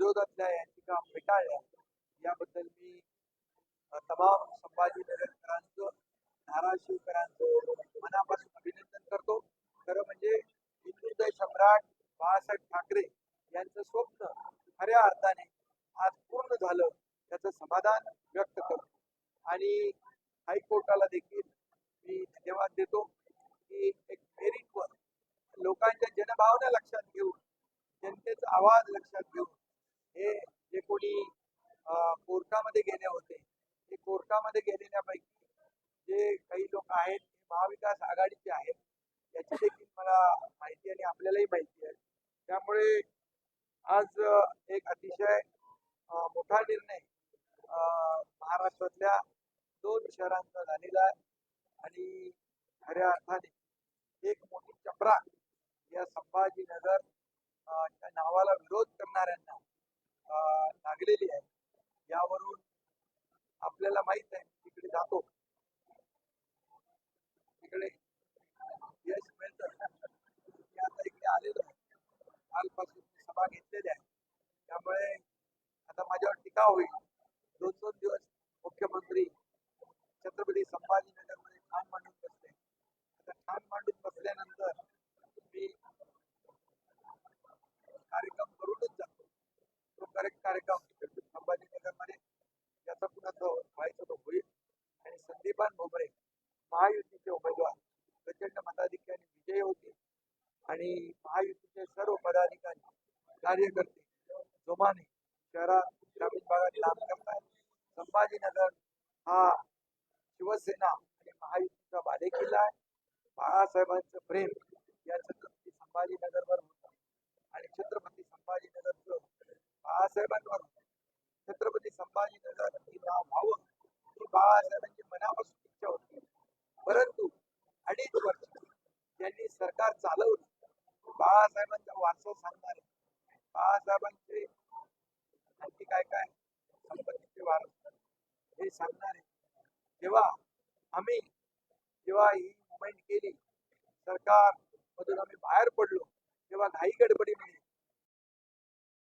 विरोधातल्या याचिका फेटाळल्या. याबद्दल मी तमाम संभाजीनगरकरांचं धाराशिवकरांचं मनापासून अभिनंदन करतो. खरं म्हणजे हिंदुदय सम्राट बाळासाहेब ठाकरे यांचं स्वप्न खऱ्या अर्थाने आज पूर्ण झालं त्याचं समाधान व्यक्त करतो. आणि हायकोर्टाला देखील मी धन्यवाद देतो की एक मेरिटवर लोकांच्या जनभावना लक्षात घेऊन जनतेचा आवाज लक्षात घेऊन हे जे कोणी कोर्टामध्ये गेले होते ते कोर्टामध्ये गेलेल्यापैकी जे काही लोक आहेत ते महाविकास आघाडीचे आहेत याची देखील मला माहिती आणि आपल्यालाही माहिती आहे. त्यामुळे आज एक अतिशय मोठा निर्णय महाराष्ट्रातल्या दोन शहरांचा झालेला आहे आणि खऱ्या अर्थाने एक मोठी चपरा या संभाजीनगर नावाला विरोध करणाऱ्यांना लागलेली आहे. यावरून आपल्याला माहीत आहे तिकडे जातो. तिकडे यश मी आता इकडे आलेलो आहे. कालपासून सभा घेतलेली आहे. त्यामुळे आता माझ्यावर टीका होईल. दोन दोन दिवस मुख्यमंत्री छत्रपती संभाजीनगरमध्ये ठाण मांडून बसले. आता ठाण मांडून बसल्यानंतर मी कार्यक्रम करूनच जातो. तो करेक्ट कार्यक्रम कुणाचा व्हायचं तो होईल. आणि संदीपान भोबरे महायुतीचे उमेदवार प्रचंड मताधिक्याने विजयी होतील आणि महायुतीचे सर्व पदाधिकारी कार्यकर्ते जोमाने शहरा ग्रामीण भागात काम करतात. संभाजीनगर हा शिवसेना आणि महायुतीचा बालेकिल्ला आहे. बाळासाहेबांचं प्रेम या छत्रपती संभाजीनगरवर होतं. आणि छत्रपती संभाजीनगरचं बाळासाहेबांवर होतं छत्रपती संभाजीनगर हे नाव व्हावं ही बाळासाहेबांची मनापासून इच्छा होती. परंतु अडीच वर्ष त्यांनी सरकार चालवलं. बाळासाहेबांचा वारसा सांगणारे बाळासाहेबांचे आणखी काय काय संपत्तीचे वारस हे सांगणारे जेव्हा आम्ही जेव्हा ही मुवमेंट केली सरकार मधून आम्ही बाहेर पडलो